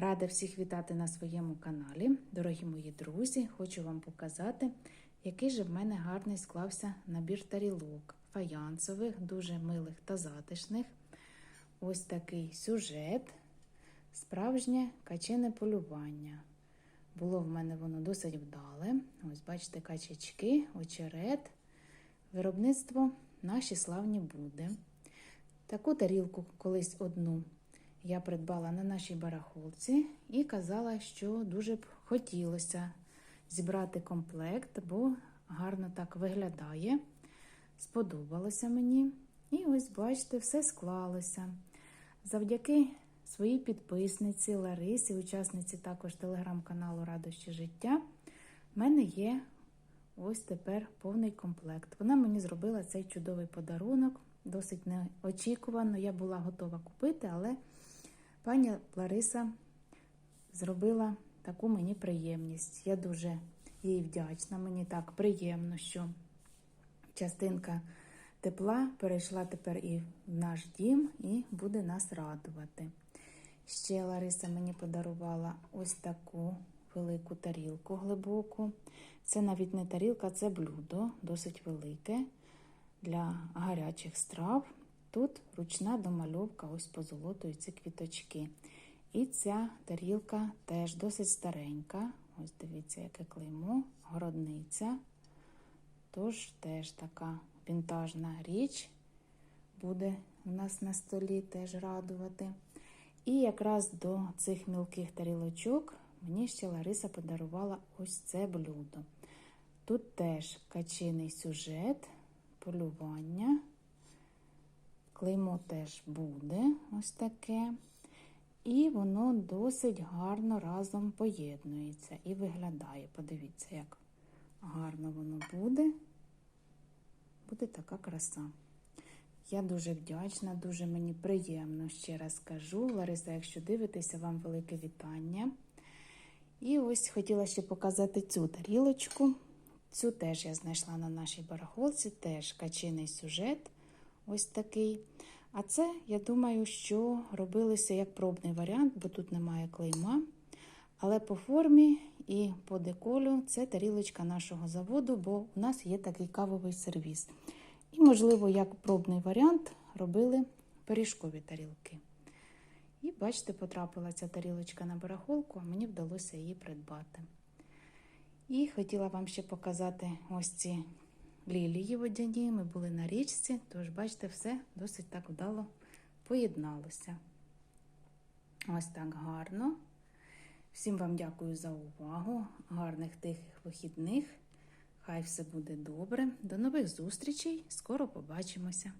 Рада всіх вітати на своєму каналі. Дорогі мої друзі, хочу вам показати, який же в мене гарний склався набір тарілок фаянсових, дуже милих та затишних. Ось такий сюжет, справжнє качине полювання. Було в мене воно досить вдале. Ось, бачите, качечки, очерет, виробництво наші славні буде. Таку тарілку колись одну я придбала на нашій барахолці і казала, що дуже б хотілося зібрати комплект, бо гарно так виглядає. Сподобалося мені. І ось, бачите, все склалося. Завдяки своїй підписниці Ларисі, учасниці також телеграм-каналу Радощі життя, в мене є ось тепер повний комплект. Вона мені зробила цей чудовий подарунок, досить неочікувано. Я була готова купити, але пані Лариса зробила таку мені приємність. Я дуже їй вдячна. Мені так приємно, що частинка тепла перейшла тепер і в наш дім і буде нас радувати. Ще Лариса мені подарувала ось таку велику тарілку глибоку. Це навіть не тарілка, це блюдо, досить велике для гарячих страв. Тут ручна домальовка, ось позолотуються квіточки. І ця тарілка теж досить старенька. Ось дивіться, яке клеймо, городниця. Тож теж така вінтажна річ буде у нас на столі теж радувати. І якраз до цих мілких тарілочок мені ще Лариса подарувала ось це блюдо. Тут теж качиний сюжет, полювання. Клеймо теж буде ось таке. І воно досить гарно разом поєднується і виглядає. Подивіться, як гарно воно буде. Буде така краса. Я дуже вдячна, дуже мені приємно ще раз кажу. Лариса, якщо дивитеся, вам велике вітання. І ось хотіла ще показати цю тарілочку. Цю теж я знайшла на нашій барахолці, теж качиний сюжет. Ось такий. А це, я думаю, що робилося як пробний варіант, бо тут немає клейма. Але по формі і по деколю це тарілочка нашого заводу, бо у нас є такий кавовий сервіс. І, можливо, як пробний варіант робили пиріжкові тарілки. І, бачите, потрапила ця тарілочка на барахолку, а мені вдалося її придбати. І хотіла вам ще показати ось ці лілії водяні. Ми були на річці, тож, бачите, все досить так вдало поєдналося. Ось так гарно. Всім вам дякую за увагу. Гарних тихих вихідних. Хай все буде добре. До нових зустрічей. Скоро побачимося.